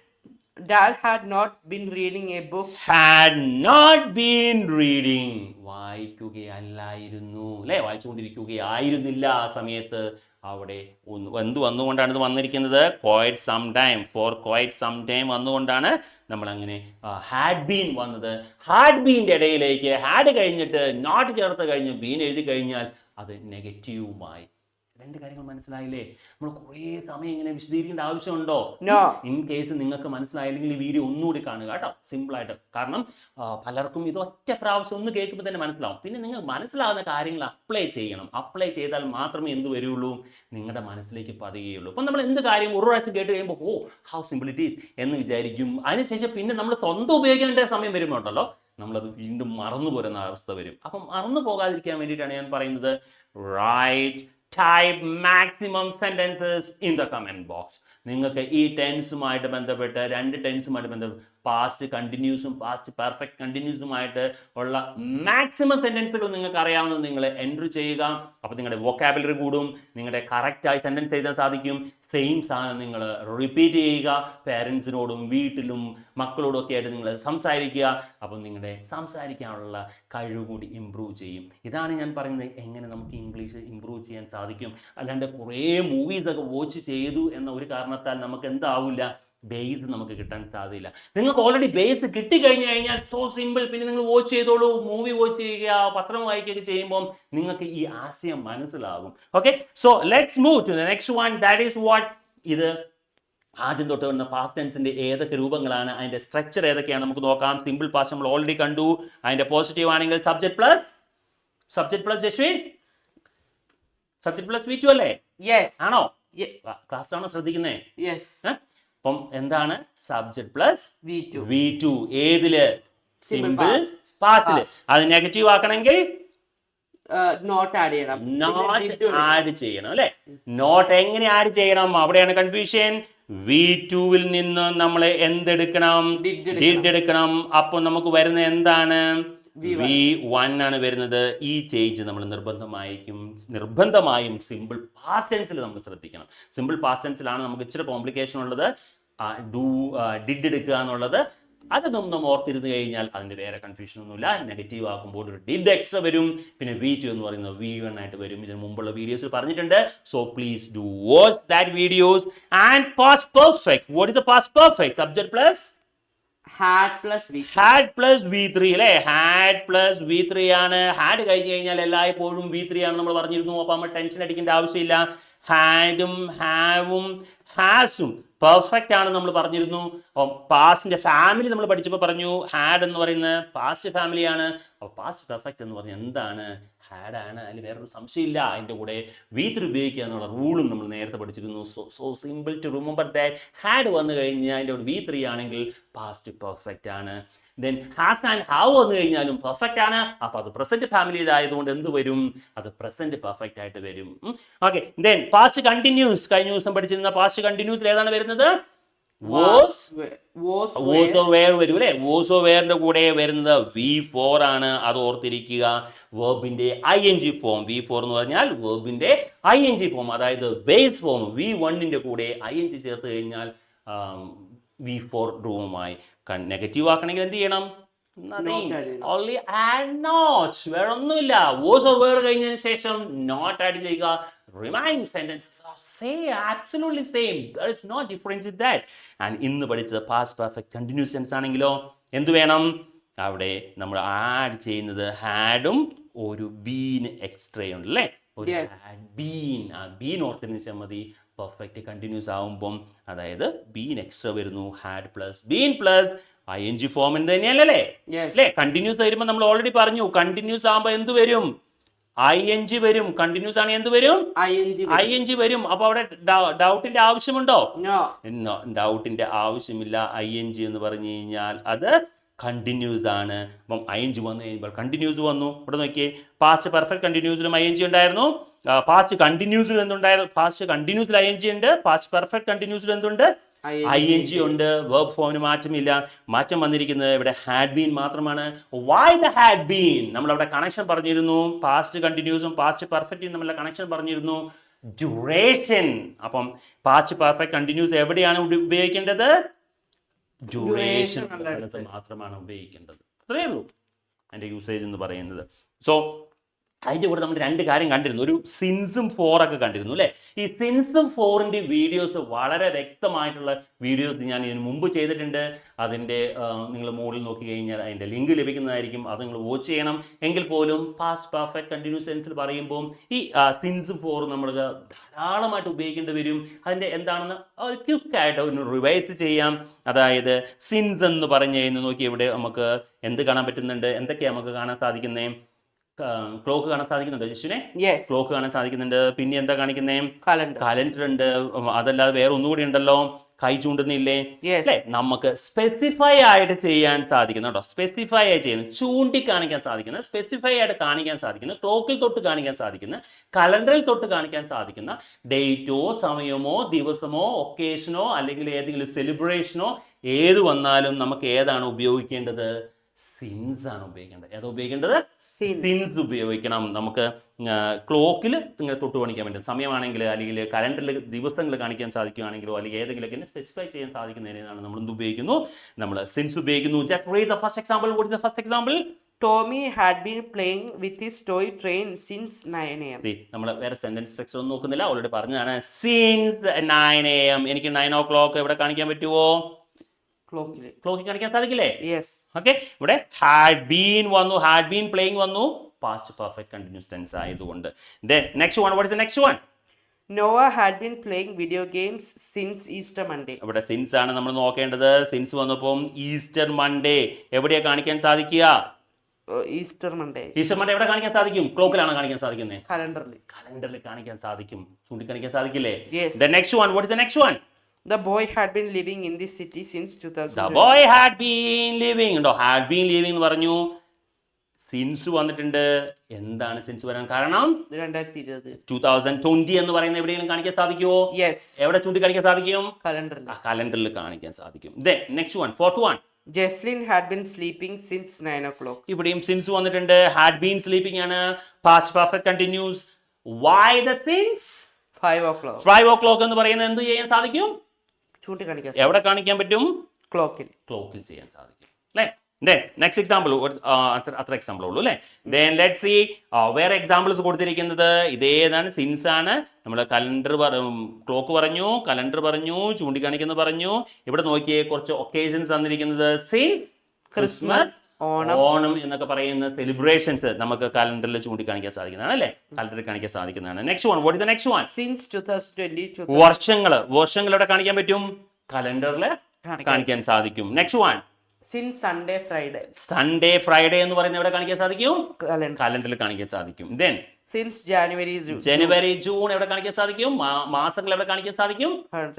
Speaker 2: Dad? Had not been reading a book.
Speaker 1: Had not been reading. വായിക്കുകയല്ലായിരുന്നു. അല്ലേ വായിച്ചുകൊണ്ടിരിക്കുകയായിരുന്നില്ല ആ സമയത്ത്. അവിടെ എന്ത് വന്നുകൊണ്ടാണ് ഇത് വന്നിരിക്കുന്നത്? Quite some time for quite some time വന്നുകൊണ്ടാണ് നമ്മൾ അങ്ങനെ ഹാഡ് ബീൻ വന്നത്. ഹാഡ് ബീന്റെ ഇടയിലേക്ക് ഹാഡ് കഴിഞ്ഞിട്ട് നോട്ട് ചേർത്ത് കഴിഞ്ഞ് ബീൻ എഴുതി കഴിഞ്ഞാൽ അത് നെഗറ്റീവുമായി രണ്ട് കാര്യങ്ങൾ മനസ്സിലായില്ലേ? നമ്മൾ കുറേ സമയം ഇങ്ങനെ വിശദീകരിക്കേണ്ട ആവശ്യമുണ്ടോ. ഇൻ കേസ് നിങ്ങൾക്ക് മനസ്സിലായില്ലെങ്കിൽ ഈ വീഡിയോ ഒന്നുകൂടി കാണുക കേട്ടോ. സിമ്പിൾ ആയിട്ട്. കാരണം പലർക്കും ഇത് ഒറ്റ പ്രാവശ്യം ഒന്ന് കേൾക്കുമ്പോൾ തന്നെ മനസ്സിലാവും. പിന്നെ നിങ്ങൾ മനസ്സിലാകുന്ന കാര്യങ്ങൾ അപ്ലൈ ചെയ്യണം. അപ്ലൈ ചെയ്താൽ മാത്രമേ എന്ത് വരുള്ളൂ? നിങ്ങളുടെ മനസ്സിലേക്ക് പതിയുകയുള്ളൂ അപ്പം നമ്മൾ എന്ത് കാര്യം ഒരു പ്രാവശ്യം കേട്ട് കഴിയുമ്പോൾ oh how simple it is എന്ന് വിചാരിക്കും. അതിനുശേഷം പിന്നെ നമ്മൾ സ്വന്തം ഉപയോഗിക്കേണ്ട സമയം വരുമ്പോൾ ഉണ്ടല്ലോ നമ്മളത് വീണ്ടും മറന്നു പോരുന്ന അവസ്ഥ വരും. അപ്പം മറന്നു പോകാതിരിക്കാൻ വേണ്ടിയിട്ടാണ് ഞാൻ പറയുന്നത്. Write type maximum sentences in the comment box നിങ്ങൾക്ക് ഈ ടെൻസുമായിട്ട് ബന്ധപ്പെട്ട് രണ്ട് ടെൻസുമായിട്ട് ബന്ധപ്പെട്ട് പാസ്റ്റ് കണ്ടിന്യൂസും പാസ്റ്റ് പെർഫെക്റ്റ് കണ്ടിന്യൂസുമായിട്ട് ഉള്ള മാക്സിമം സെന്റൻസുകൾ നിങ്ങൾക്ക് അറിയാവുന്നത് നിങ്ങൾ എൻട്രി ചെയ്യുക. അപ്പോൾ നിങ്ങളുടെ വൊക്കാബുലറി കൂടും. നിങ്ങളുടെ കറക്റ്റായി സെന്റൻസ് എഴുതാൻ സാധിക്കും. സെയിം സാധനം നിങ്ങൾ റിപ്പീറ്റ് ചെയ്യുക. പേരൻസിനോടും വീട്ടിലും മക്കളോടും ഒക്കെ ആയിട്ട് നിങ്ങൾ സംസാരിക്കുക. അപ്പം നിങ്ങളുടെ സംസാരിക്കാനുള്ള കഴിവ് കൂടി ഇമ്പ്രൂവ് ചെയ്യും. ഇതാണ് ഞാൻ പറയുന്നത് എങ്ങനെ നമുക്ക് ഇംഗ്ലീഷ് ഇമ്പ്രൂവ് ചെയ്യാൻ സാധിക്കും. അല്ലാണ്ട് കുറേ മൂവീസൊക്കെ വാച്ച് ചെയ്തു എന്ന ഒരു കാരണത്താൽ നമുക്ക് എന്താവില്ല ബേസ് നമുക്ക് കിട്ടാൻ സാധ്യതയില്ല. നിങ്ങൾക്ക് ഓൾറെഡി ബേസ് കിട്ടിക്കഴിഞ്ഞു കഴിഞ്ഞാൽ സോ സിമ്പിൾ പിന്നെ നിങ്ങൾ വാച്ച് ചെയ്തോളൂ മൂവി വാച്ച് ചെയ്യുക പത്രം വായിക്കുകയൊക്കെ ചെയ്യുമ്പോൾ നിങ്ങൾക്ക് ഈ ആശയം മനസ്സിലാകും. Okay so let's move to the next one that is what ഇത് ആദ്യം തൊട്ട് വരുന്ന പാസ്റ്റ് ടെൻസിന്റെ ഏതൊക്കെ രൂപങ്ങളാണ് അതിന്റെ സ്ട്രക്ചർ ഏതൊക്കെയാണ് നമുക്ക് നോക്കാം. സിമ്പിൾ പാസ്റ്റ് നമ്മൾ ഓൾറെഡി കണ്ടു. അതിന്റെ പോസിറ്റീവ് ആണെങ്കിൽ സബ്ജക്ട് പ്ലസ് സബ്ജക്ട് പ്ലസ് ജസ്വിൻ സബ്ജക്ട് പ്ലസ് വി ടു അല്ലേ. ആണോ? ക്ലാസ് ആണോ ശ്രദ്ധിക്കുന്നേ? അപ്പം എന്താണ് subject plus
Speaker 2: V2.
Speaker 1: V two
Speaker 2: ഏതിൽ
Speaker 1: സിമ്പിൾ.
Speaker 2: പാസ്റ്റിൽ
Speaker 1: അത് നെഗറ്റീവ് ആക്കണമെങ്കിൽ
Speaker 2: നോട്ട് ആഡ് ചെയ്യണം.
Speaker 1: നോട്ട്. ആഡ് ചെയ്യണം അല്ലെ നോട്ട് എങ്ങനെ ആഡ് ചെയ്യണം അവിടെയാണ് കൺഫ്യൂഷൻ വി ടുവിൽ നിന്ന് നമ്മൾ എന്തെടുക്കണം. ഡിഡ് എടുക്കണം അപ്പോൾ നമുക്ക് വരുന്ന എന്താണ്
Speaker 2: V1.
Speaker 1: V one. ആണ് വരുന്നത്. ഈ ചേഞ്ച് നമ്മൾ നിർബന്ധമായിരിക്കും നിർബന്ധമായും സിമ്പിൾ പാസ്റ്റൻസിൽ നമ്മൾ ശ്രദ്ധിക്കണം. സിമ്പിൾ പാസ്റ്റൻസിലാണ് നമുക്ക് ഇച്ചിരി കോംപ്ലിക്കേഷൻ ഉള്ളത്. ഡു ഡിഡ് എടുക്കുക എന്നുള്ളത്. അതൊന്നും നമ്മൾ ഓർത്തിരുന്ന് കഴിഞ്ഞാൽ അതിന്റെ വേറെ കൺഫ്യൂഷൻ ഒന്നുമില്ല. നെഗറ്റീവ് ആക്കുമ്പോൾ ഒരു ഡിഡ് എക്സ്ട്രാ വരും. പിന്നെ വി ടു എന്ന് പറയുന്നത് വി വൺ ആയിട്ട് വരും. ഇതിന് മുമ്പുള്ള വീഡിയോസിൽ പറഞ്ഞിട്ടുണ്ട്. So please do watch that videos and past perfect what is the past perfect subject plus
Speaker 2: Had plus V2.
Speaker 1: Had plus V three അല്ലേ? ഹാഡ് പ്ലസ് വി ത്രീ ആണ്. ഹാഡ് കഴിഞ്ഞു കഴിഞ്ഞാൽ എല്ലായ്പ്പോഴും വി ത്രീ ആണ് നമ്മൾ പറഞ്ഞിരുന്നു. അപ്പോൾ നമ്മൾ ടെൻഷൻ അടിക്കേണ്ട ആവശ്യമില്ല. ഹാഡും ഹാവും ഹാസും പെർഫെക്റ്റ് ആണ് നമ്മൾ പറഞ്ഞിരുന്നു. പാസ്റ്റിന്റെ ഫാമിലി നമ്മൾ പഠിച്ചപ്പോൾ പറഞ്ഞു ഹാഡ് എന്ന് പറയുന്ന പാസ്റ്റ് ഫാമിലിയാണ് അപ്പോൾ പാസ്റ്റ് പെർഫെക്റ്റ് എന്ന് പറഞ്ഞാൽ എന്താണ്? ഹാഡ് ആണ്. അതിൽ വേറൊരു സംശയമില്ല. അതിന്റെ കൂടെ വീത്തിൽ ഉപയോഗിക്കുക എന്നുള്ള റൂളും നമ്മൾ നേരത്തെ പഠിച്ചിരുന്നു. So so simple to remember that had വന്നു കഴിഞ്ഞാൽ അതിന്റെ കൂടെ വി ത്രീ ആണെങ്കിൽ പാസ്റ്റ് പെർഫെക്റ്റ് ആണ്. ദെൻ ഹാസ് ആൻഡ് ഹാവ് വന്നു കഴിഞ്ഞാലും പെർഫെക്റ്റ് ആണ്. അപ്പോൾ അത് പ്രസന്റ് ഫാമിലിയിലായതുകൊണ്ട് എന്ത് വരും? അത് പ്രസന്റ് പെർഫെക്റ്റ് ആയിട്ട് വരും. ഓക്കെ ദെൻ പാസ്റ്റ് കണ്ടിന്യൂസ് കഴിഞ്ഞ ദിവസം പഠിച്ചിരുന്ന പാസ്റ്റ് കണ്ടിന്യൂസിൽ ഏതാണ് വരുന്നത്? വേറിന്റെ കൂടെ വരുന്നത് വി ഫോർ ആണ്. അത് ഓർത്തിരിക്കുക. വേർബിന്റെ I N G form V four എന്ന് പറഞ്ഞാൽ വേർബിന്റെ ഐ എൻ ജി ഫോം അതായത് ബേസ് ഫോം വി വണ്ണിന്റെ കൂടെ ഐ എൻ ജി ചേർത്ത് കഴിഞ്ഞാൽ വി ഫോർ റൂമുമായി നെഗറ്റീവ് ആക്കണമെങ്കിൽ എന്ത് ചെയ്യണം. ഓൺലി ആഡ് നോട്ട് വേറെ ഒന്നുമില്ല. വോസ് ഓർ വേർ കഴിഞ്ഞതിന് ശേഷം നോട്ട് ആഡ് ചെയ്യുക. Remain sentences same absolutely same there is not difference in that and ഇന്ന് പഠിച്ച പാസ്റ്റ് പെർഫെക്റ്റ് കണ്ടിന്യൂസ് ടെൻസ് ആണെങ്കിലോ എന്ത് വേണം? അവിടെ നമ്മൾ ആഡ് ചെയ്യുന്നത് ഹാഡും ഒരു ബീന് എക്സ്ട്രാ ഉണ്ട് അല്ലേ ഒരു ബീൻ ആ ബീൻ ഓർത്തിരുന്ന് വെച്ചാൽ മതി. പെർഫെക്റ്റ് കണ്ടിന്യൂസ് ആവുമ്പം അതായത് ബീൻ എക്സ്ട്രാ വരുന്നു. Had plus been plus I N G form എന്ന്
Speaker 2: തന്നെയല്ലേ.
Speaker 1: അല്ലേ? കണ്ടിന്യൂസ് വരുമ്പോൾ നമ്മൾ ഓൾറെഡി പറഞ്ഞു. കണ്ടിന്യൂസ് ആകുമ്പോൾ എന്ത് വരും? ഐ എൻ ജി വരും. കണ്ടിന്യൂസ് ആണ് എന്ത് വരും? ഐ എൻ ജി വരും. അപ്പൊ അവിടെ ഡൗട്ടിന്റെ ആവശ്യമുണ്ടോ. ഡൗട്ടിന്റെ ആവശ്യമില്ല ഐ എൻ ജി എന്ന് പറഞ്ഞു കഴിഞ്ഞാൽ അത് കണ്ടിന്യൂസ് ആണ്. അപ്പം ഐ എൻ ജി വന്നു കഴിയുമ്പോൾ കണ്ടിന്യൂസ് വന്നു. ഇവിടെ നോക്കിയേ പാസ്റ്റ് പെർഫെക്റ്റ് കണ്ടിന്യൂസിലും ഐ എൻ ജി ഉണ്ടായിരുന്നു പാസ്റ്റ് കണ്ടിന്യൂസിലും എന്തുണ്ടായിരുന്നു? പാസ്റ്റ് കണ്ടിന്യൂസിൽ ഐ എൻ ജി ഉണ്ട്. പാസ്റ്റ് പെർഫെക്റ്റ് കണ്ടിന്യൂസിൽ എന്തുണ്ട്? ഐ എൻ ജി ഉണ്ട് വേർബ് ഫോമിന് മാറ്റമില്ല. മാറ്റം വന്നിരിക്കുന്നത് ഇവിടെ ഹാഡ് ബീൻ മാത്രമാണ്. വൈ ദ ഹാഡ് ബീൻ നമ്മൾ അവിടെ കണക്ഷൻ പറഞ്ഞിരുന്നു പാസ്റ്റ് കണ്ടിന്യൂസും പാസ്റ്റ് പെർഫെക്റ്റും നമ്മളെ കണക്ഷൻ പറഞ്ഞിരുന്നു. ഡ്യൂറേഷൻ അപ്പം പാസ്റ്റ് പെർഫെക്റ്റ് കണ്ടിന്യൂസ് എവിടെയാണ് ഉപയോഗിക്കേണ്ടത്? ഡ്യൂറേഷൻ സ്ഥലത്ത് മാത്രമാണ് ഉപയോഗിക്കേണ്ടത്. അത്രയേ ഉള്ളൂ. അതിന്റെ യൂസേജ് എന്ന് പറയുന്നത്. സോ അതിന്റെ കൂടെ നമ്മൾ രണ്ട് കാര്യം കണ്ടിരുന്നു. ഒരു സിൻസും ഫോറൊക്കെ കണ്ടിരുന്നു അല്ലേ? ഈ സിൻസും ഫോറിന്റെ വീഡിയോസ് വളരെ വ്യക്തമായിട്ടുള്ള വീഡിയോസ് ഞാൻ ഇതിന് മുമ്പ് ചെയ്തിട്ടുണ്ട്. അതിന്റെ നിങ്ങൾ മുകളിൽ നോക്കി കഴിഞ്ഞാൽ അതിന്റെ ലിങ്ക് ലഭിക്കുന്നതായിരിക്കും. അത് നിങ്ങൾ വാച്ച് ചെയ്യണം. എങ്കിൽ പോലും പാസ്റ്റ് പെർഫെക്റ്റ് കണ്ടിന്യൂസ് സെൻസിൽ പറയുമ്പോൾ ഈ സിൻസും ഫോറും നമ്മൾ ധാരാളമായിട്ട് ഉപയോഗിക്കേണ്ടി വരും. അതിന്റെ എന്താണെന്ന് ഒരു ക്യുക്കായിട്ട് ഒന്ന് റിവൈസ് ചെയ്യാം. അതായത് സിൻസ് എന്ന് പറഞ്ഞു കഴിഞ്ഞ് നോക്കി ഇവിടെ നമുക്ക് എന്ത് കാണാൻ പറ്റുന്നുണ്ട്? എന്തൊക്കെയാണ് നമുക്ക് കാണാൻ സാധിക്കുന്നത് ക്ലോക്ക് കാണാൻ സാധിക്കുന്നുണ്ട്.
Speaker 2: ജിഷുനെ.
Speaker 1: ക്ലോക്ക് കാണാൻ സാധിക്കുന്നുണ്ട്. പിന്നെ എന്താ
Speaker 2: കാണിക്കുന്നത്.
Speaker 1: കലണ്ടർ ഉണ്ട്. അതല്ലാതെ വേറെ ഒന്നുകൂടി ഉണ്ടല്ലോ. കൈ ചൂണ്ടുന്നില്ലേ. അല്ലേ? നമുക്ക് സ്പെസിഫൈ ആയിട്ട് ചെയ്യാൻ സാധിക്കുന്ന കേട്ടോ. സ്പെസിഫൈ ആയി ചെയ്യുന്നത് ചൂണ്ടിക്കാണിക്കാൻ സാധിക്കുന്ന. സ്പെസിഫൈ ആയിട്ട് കാണിക്കാൻ സാധിക്കുന്ന. ക്ലോക്കിൽ തൊട്ട് കാണിക്കാൻ സാധിക്കുന്ന. കലണ്ടറിൽ തൊട്ട് കാണിക്കാൻ സാധിക്കുന്ന ഡേറ്റോ സമയമോ ദിവസമോ ഒക്കേഷനോ അല്ലെങ്കിൽ ഏതെങ്കിലും സെലിബ്രേഷനോ ഏത് വന്നാലും നമുക്ക് ഏതാണ് ഉപയോഗിക്കേണ്ടത്? സിൻസ് ആണ് ഉപയോഗിക്കേണ്ടത്. ഏതാ ഉപയോഗിക്കേണ്ടത്. സിൻസ് ഉപയോഗിക്കണം. നമുക്ക് ക്ലോക്കിൽ ഇങ്ങനെ തൊട്ട് കാണിക്കാൻ പറ്റും. സമയമാണെങ്കിൽ അല്ലെങ്കിൽ കലണ്ടറിൽ ദിവസങ്ങൾ കാണിക്കാൻ സാധിക്കുകയാണെങ്കിലോ അല്ലെങ്കിൽ ഏതെങ്കിലുമൊക്കെ സ്പെസിഫൈ ചെയ്യാൻ സാധിക്കുന്നതിനാണ് നമ്മൾ എന്ത് ഉപയോഗിക്കുന്നു? നമ്മൾ സിൻസ് ഉപയോഗിക്കുന്നു. Just read the first example what the first example
Speaker 2: Tommy had been playing with his toy train since since 9 a.m.
Speaker 1: നമ്മൾ വേറെ സെന്റൻസ് സ്ട്രക്ചർ ഒന്നും നോക്കുന്നില്ല. ഓൾറെഡി പറഞ്ഞതാണ്. സിൻസ് നയൻ എ എം എനിക്ക് നയൻ ഓ ക്ലോക്ക് എവിടെ കാണിക്കാൻ പറ്റുമോ
Speaker 2: Clock.
Speaker 1: ക്ലോക്കിൽ കാണിക്കാൻ സാധിക്കില്ലേ?
Speaker 2: യെസ്
Speaker 1: ഓക്കെ ഇവിടെ ഹാഡ് ബീൻ വന്നു. ഹാഡ് ബീൻ പ്ലേയിങ് വന്നു. പാസ്റ്റ് പെർഫെക്റ്റ് കണ്ടിന്യൂസ് ടെൻസ് ആയതുകൊണ്ട്. Then next one what is next one
Speaker 2: Noah had been playing video games since Easter Monday.
Speaker 1: ഇവിടെ സിൻസ് ആണ് നമ്മൾ നോക്കേണ്ടത്. സിൻസ് വന്നപ്പോൾ ഈസ്റ്റർ മൺഡേ എവിടെയാ കാണിക്കാൻ സാധിക്കുക?
Speaker 2: ഈസ്റ്റർ മൺഡേ
Speaker 1: ഈസ്റ്റർ മൺഡേ എവിടെ കാണിക്കാൻ സാധിക്കും? ക്ലോക്കിലാണ് കാണിക്കാൻ സാധിക്കുന്നത്.
Speaker 2: കലണ്ടറിൽ
Speaker 1: കലണ്ടറിൽ കാണിക്കാൻ സാധിക്കും. ചൂണ്ടിക്കാണിക്കാൻ സാധിക്കില്ലേ. The next one what is the next one
Speaker 2: The boy had been living in this city since 2000.
Speaker 1: The boy had been living ഉണ്ടോ? Had been living എന്ന് പറഞ്ഞു. സിൻസ് വന്നിട്ടുണ്ട്. എന്താണ് സിൻസ് വരാൻ കാരണം?
Speaker 2: രണ്ടായിരത്തി ഇരുപത്
Speaker 1: ടൂ തൗസൻഡ് ട്വന്റി എന്ന് പറയുന്ന എവിടെയെങ്കിലും കാണിക്കാൻ സാധിക്കുമോ
Speaker 2: യെസ്
Speaker 1: എവിടെ ചൂണ്ടിക്കാണിക്കാൻ സാധിക്കും?
Speaker 2: കലണ്ടറിൽ
Speaker 1: ആ കലണ്ടറിൽ കാണിക്കാൻ സാധിക്കും. Then next one fourth one
Speaker 2: Jeslin had been sleeping since nine o'clock
Speaker 1: ഇവിടെയും സിൻസ് വന്നിട്ടുണ്ട്. ഹാഡ് ബീൻ സ്ലീപ്പിംഗ് ആണ്. Past perfect continuous why the since
Speaker 2: five o'clock
Speaker 1: five o'clock എന്ന് പറയുന്നത് എന്ത് ചെയ്യാൻ സാധിക്കും?
Speaker 2: ചൂണ്ടിക്കാണിക്കാൻ
Speaker 1: എവിടെ കാണിക്കാൻ പറ്റും?
Speaker 2: ക്ലോക്കിൽ.
Speaker 1: ക്ലോക്കിൽ ചെയ്യാൻ സാധിക്കും. അല്ലേ? ദെൻ നെക്സ്റ്റ് എക്സാമ്പിൾ അത്ര അത്ര എക്സാമ്പിൾ ഉള്ളൂ അല്ലേ? ദെൻ ലെറ്റ് സി വേറെ എക്സാമ്പിൾസ് കൊടുത്തിരിക്കുന്നത്. ഇതേതാണ് സിൻസ് ആണ്. നമ്മൾ കലണ്ടർ ക്ലോക്ക് പറഞ്ഞു കലണ്ടർ പറഞ്ഞു ചൂണ്ടിക്കാണിക്കുന്നു പറഞ്ഞു. ഇവിടെ നോക്കിയേ കുറച്ച് ഒക്കേഷൻസ് തന്നിരിക്കുന്നത്. Since Christmas
Speaker 2: Onam.
Speaker 1: ഓണം എന്നൊക്കെ പറയുന്ന സെലിബ്രേഷൻസ് നമുക്ക് കലണ്ടറിൽ ചൂണ്ടിക്കാണിക്കാൻ സാധിക്കുന്നതാണ് അല്ലേ? കലണ്ടറിൽ കാണിക്കാൻ സാധിക്കുന്നതാണ്. Next one what is next one
Speaker 2: since two thousand twenty
Speaker 1: വർഷങ്ങൾ എവിടെ കാണിക്കാൻ പറ്റും? കലണ്ടറിൽ
Speaker 2: കാണിക്കാൻ.
Speaker 1: സാധിക്കും. Next one
Speaker 2: since Sunday Friday
Speaker 1: Sunday Friday എന്ന് പറയുന്നത് എവിടെ കാണിക്കാൻ സാധിക്കും? കലണ്ടറിൽ കാണിക്കാൻ സാധിക്കും. Then
Speaker 2: since January
Speaker 1: January June എവിടെ കാണിക്കാൻ സാധിക്കും? മാസങ്ങൾ എവിടെ കാണിക്കാൻ സാധിക്കും?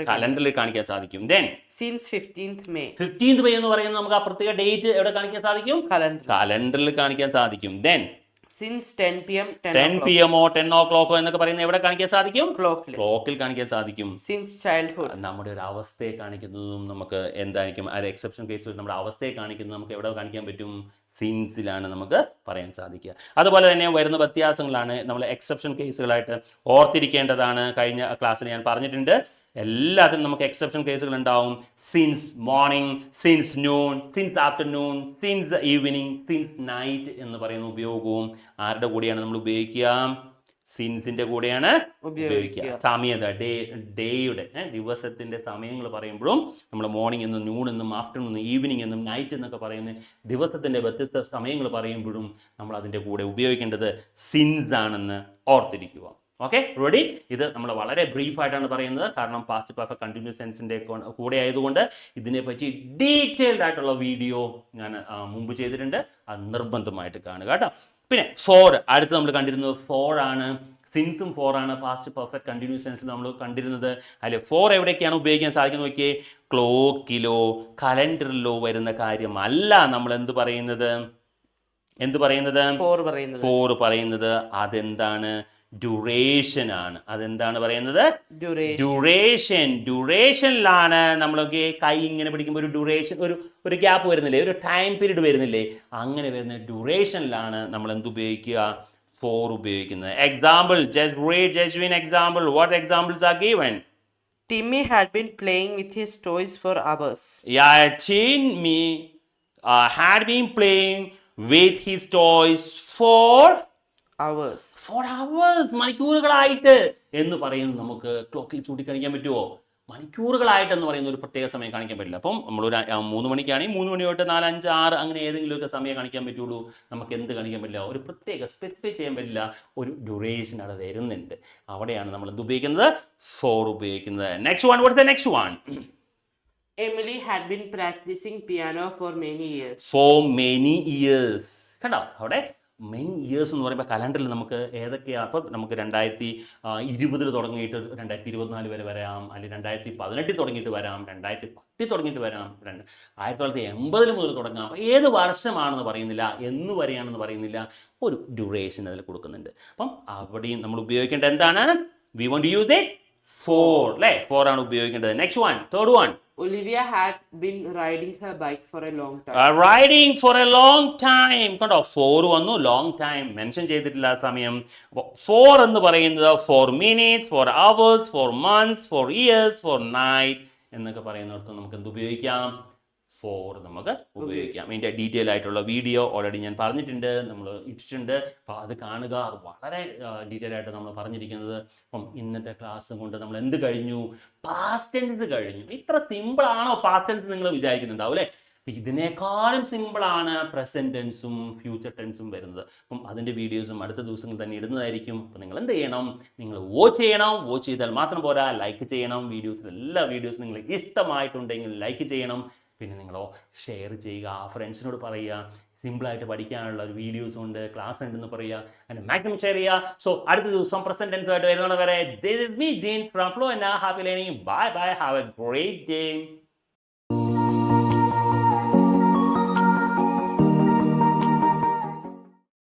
Speaker 1: കലണ്ടറിൽ കാണിക്കാൻ സാധിക്കും. Then
Speaker 2: since fifteenth May
Speaker 1: fifteenth May എന്ന് പറയുന്നത് നമുക്ക് ആ പ്രത്യേക ഡേറ്റ് എവിടെ കാണിക്കാൻ സാധിക്കും? കലണ്ടറിൽ കാണിക്കാൻ സാധിക്കും. Then
Speaker 2: since ten P M
Speaker 1: ten
Speaker 2: ten
Speaker 1: P എമ്മോ ten ഓ ക്ലോക്കോ എന്നൊക്കെ പറയുന്നത് എവിടെ കാണിക്കാൻ സാധിക്കും?
Speaker 2: ക്ലോക്കിൽ
Speaker 1: ക്ലോക്കിൽ കാണിക്കാൻ സാധിക്കും.
Speaker 2: സിൻസ് ചൈൽഡ്ഹുഡ്
Speaker 1: നമ്മുടെ ഒരു അവസ്ഥയെ കാണിക്കുന്നതും നമുക്ക് എന്തായിരിക്കും ആ എക്സെപ്ഷൻ കേസിൽ നമ്മുടെ അവസ്ഥയെ കാണിക്കുന്നത് നമുക്ക് എവിടെ കാണിക്കാൻ പറ്റും? സിൻസിലാണ് നമുക്ക് പറയാൻ സാധിക്കുക. അതുപോലെ തന്നെ വരുന്ന വ്യത്യാസങ്ങളാണ് നമ്മൾ എക്സെപ്ഷൻ കേസുകളായിട്ട് ഓർത്തിരിക്കേണ്ടതാണ്. കഴിഞ്ഞ ക്ലാസ്സിൽ ഞാൻ പറഞ്ഞിട്ടുണ്ട്. എല്ലാത്തിനും നമുക്ക് എക്സെപ്ഷൻ കേസുകൾ ഉണ്ടാവും. Since morning since noon since afternoon since evening since night എന്ന് പറയുന്ന ഉപയോഗവും ആരുടെ കൂടെയാണ് നമ്മൾ ഉപയോഗിക്കുക? സിൻസിന്റെ കൂടെയാണ് ഉപയോഗിക്കുക. സമയത ഡേ ഡേയുടെ ദിവസത്തിന്റെ സമയങ്ങൾ പറയുമ്പോഴും നമ്മൾ മോർണിംഗ് എന്നും നൂൺ എന്നും ആഫ്റ്റർനൂൺ എന്നും ഈവനിങ് എന്നും നൈറ്റ് എന്നൊക്കെ പറയുന്ന ദിവസത്തിന്റെ വ്യത്യസ്ത സമയങ്ങൾ പറയുമ്പോഴും നമ്മൾ അതിന്റെ കൂടെ ഉപയോഗിക്കേണ്ടത് സിൻസ് ആണെന്ന് ഓർത്തിരിക്കുക. ഓക്കെ റെഡി ഇത് നമ്മൾ വളരെ ബ്രീഫായിട്ടാണ് പറയുന്നത്. കാരണം പാസ്റ്റ് പെർഫെക്റ്റ് കണ്ടിന്യൂസ് ടെൻസിന്റെ കൂടെ ആയതുകൊണ്ട് ഇതിനെപ്പറ്റി ഡീറ്റെയിൽഡ് ആയിട്ടുള്ള വീഡിയോ ഞാൻ മുമ്പ് ചെയ്തിട്ടുണ്ട്. അത് നിർബന്ധമായിട്ട് കാണുക കേട്ടോ. പിന്നെ ഫോർ അടുത്ത് നമ്മൾ കണ്ടിരുന്നത് ഫോർ ആണ്. സിൻസും ഫോർ ആണ്. പാസ്റ്റ് പെർഫെക്റ്റ് കണ്ടിന്യൂസ് സെൻസ് നമ്മൾ കണ്ടിരുന്നത്. അതിൽ ഫോർ എവിടെയൊക്കെയാണ് ഉപയോഗിക്കാൻ സാധിക്കുന്നത് നോക്കിയേ? ക്ലോക്കിലോ കലണ്ടറിലോ വരുന്ന കാര്യമല്ല നമ്മൾ എന്ത് പറയുന്നത്? എന്ത് പറയുന്നത്?
Speaker 2: ഫോർ പറയുന്നത്.
Speaker 1: ഫോർ പറയുന്നത്. അതെന്താണ്? ഡ്യൂറേഷൻ ആണ്. അതെന്താണ് പറയുന്നത്?
Speaker 2: ഡ്യൂറേഷൻ
Speaker 1: ഡ്യൂറേഷനിലാണ് നമ്മളൊക്കെ കൈ ഇങ്ങനെ പിടിക്കുമ്പോൾ ഒരു ഡ്യൂറേഷൻ ഒരു ഒരു ഗ്യാപ്പ് വരുന്നില്ലേ? ഒരു ടൈം പീരീഡ് വരുന്നില്ലേ? അങ്ങനെ വരുന്ന ഡ്യൂറേഷനിലാണ് നമ്മൾ എന്ത് ഉപയോഗിക്കുക? ഫോർ ഉപയോഗിക്കുന്നത്. Example just read just example what examples are given
Speaker 2: Timmy had been playing with his toys for hours.
Speaker 1: Yeah, Timmy uh, had been playing with his toys for
Speaker 2: hours
Speaker 1: for hours മണിക്കൂറുകളായിട്ട് എന്ന് പറയുന്നത് നമുക്ക് ക്ലോക്കിൽ ചൂണ്ടിക്കാണിക്കാൻ പറ്റുമോ മണിക്കൂറുകളായിട്ട് എന്ന് പറയുന്ന ഒരു പ്രത്യേക സമയം കാണിക്കാൻ പറ്റില്ല. അപ്പം നമ്മളൊരു മൂന്ന് മണിക്കാണെങ്കിൽ മൂന്ന് മണി തൊട്ട് നാല് അഞ്ച് ആറ് അങ്ങനെ ഏതെങ്കിലുമൊക്കെ സമയം കാണിക്കാൻ പറ്റുള്ളൂ. നമുക്ക് എന്ത് കാണിക്കാൻ പറ്റില്ല? ഒരു പ്രത്യേക സ്പെസിഫൈ ചെയ്യാൻ പറ്റില്ല. ഒരു ഡ്യൂറേഷൻ അവിടെ വരുന്നുണ്ട്. അവിടെയാണ് നമ്മൾ എന്ത് ഉപയോഗിക്കുന്നത്? ഫോർ ഉപയോഗിക്കുന്നത്. Next one what's the next one
Speaker 2: Emily had been practising piano for many years
Speaker 1: for many years കണ്ടോ? അവിടെ മെയിൻ ഇയേഴ്സ് എന്ന് പറയുമ്പോൾ കലണ്ടറിൽ നമുക്ക് ഏതൊക്കെയാണ് അപ്പം നമുക്ക് രണ്ടായിരത്തി ഇരുപതിൽ തുടങ്ങിയിട്ട് രണ്ടായിരത്തി ഇരുപത്തിനാല് വരെ വരാം. അല്ലെങ്കിൽ രണ്ടായിരത്തി പതിനെട്ടിൽ തുടങ്ങിയിട്ട് വരാം. രണ്ടായിരത്തി പത്തിൽ തുടങ്ങിയിട്ട് വരാം. രണ്ട് ആയിരത്തി തൊള്ളായിരത്തി എൺപതിൽ മുതൽ തുടങ്ങാം. ഏത് വർഷമാണെന്ന് പറയുന്നില്ല എന്ന് വരെയാണെന്ന് പറയുന്നില്ല ഒരു ഡ്യൂറേഷൻ അതിൽ കൊടുക്കുന്നുണ്ട്. അപ്പം അവിടെയും നമ്മൾ ഉപയോഗിക്കേണ്ട എന്താണ്? We won't use it for അല്ലേ ഫോർ ആണ് ഉപയോഗിക്കേണ്ടത്. Next one third one
Speaker 2: Olivia had been riding her bike for a long time.
Speaker 1: Riding for a long time കണ്ടോ? ഫോർ വന്നു. ലോങ് ടൈം മെൻഷൻ ചെയ്തിട്ടില്ല ആ സമയം. ഫോർ എന്ന് പറയുന്നത് for minutes for hours for months for years fortnight എന്നൊക്കെ പറയുന്നിടത്ത് നമുക്ക് എന്ത് ഉപയോഗിക്കാം? ഫോർ നമുക്ക് ഉപയോഗിക്കാം. ഇതിന്റെ ഡീറ്റെയിൽ ആയിട്ടുള്ള വീഡിയോ ഓൾറെഡി ഞാൻ പറഞ്ഞിട്ടുണ്ട് നമ്മൾ ഇട്ടിട്ടുണ്ട്. അപ്പോൾ അത് കാണുക അത് വളരെ ഡീറ്റെയിൽ ആയിട്ട് നമ്മൾ പറഞ്ഞിരിക്കുന്നത്. അപ്പം ഇന്നത്തെ ക്ലാസ് കൊണ്ട് നമ്മൾ എന്ത് കഴിഞ്ഞു? പാസ്റ്റ് ടെൻസ് കഴിഞ്ഞു. ഇത്ര സിമ്പിളാണോ പാസ്റ്റ് ടെൻസ് നിങ്ങൾ വിചാരിക്കുന്നുണ്ടാവും അല്ലേ? ഇതിനേക്കാളും സിമ്പിളാണ് പ്രസന്റ് ടെൻസും ഫ്യൂച്ചർ ടെൻസും വരുന്നത്. അപ്പം അതിന്റെ വീഡിയോസും അടുത്ത ദിവസങ്ങളിൽ തന്നെ ഇടുന്നതായിരിക്കും. അപ്പം നിങ്ങൾ എന്ത് ചെയ്യണം? നിങ്ങൾ വാച്ച് ചെയ്യണം. വാച്ച് ചെയ്താൽ മാത്രം പോരാ. ലൈക്ക് ചെയ്യണം. വീഡിയോസിൽ എല്ലാ വീഡിയോസും നിങ്ങൾ ഇഷ്ടമായിട്ടുണ്ടെങ്കിൽ ലൈക്ക് ചെയ്യണം. പിന്നെ നിങ്ങളോ ഷെയർ ചെയ്യുക ഫ്രണ്ട്സിനോട് പറയുക സിമ്പിളായിട്ട് പഠിക്കാനുള്ള ഒരു വീഡിയോസ് ഉണ്ട് ക്ലാസ് ഉണ്ടെന്ന് പറയുക അതിന് മാക്സിമം ഷെയർ ചെയ്യുക. സോ അടുത്ത ദിവസം പ്രസന്റ് ടെൻസ് ആയിട്ട് വരുന്നവരെ me from flow and happy learning bye bye have a great day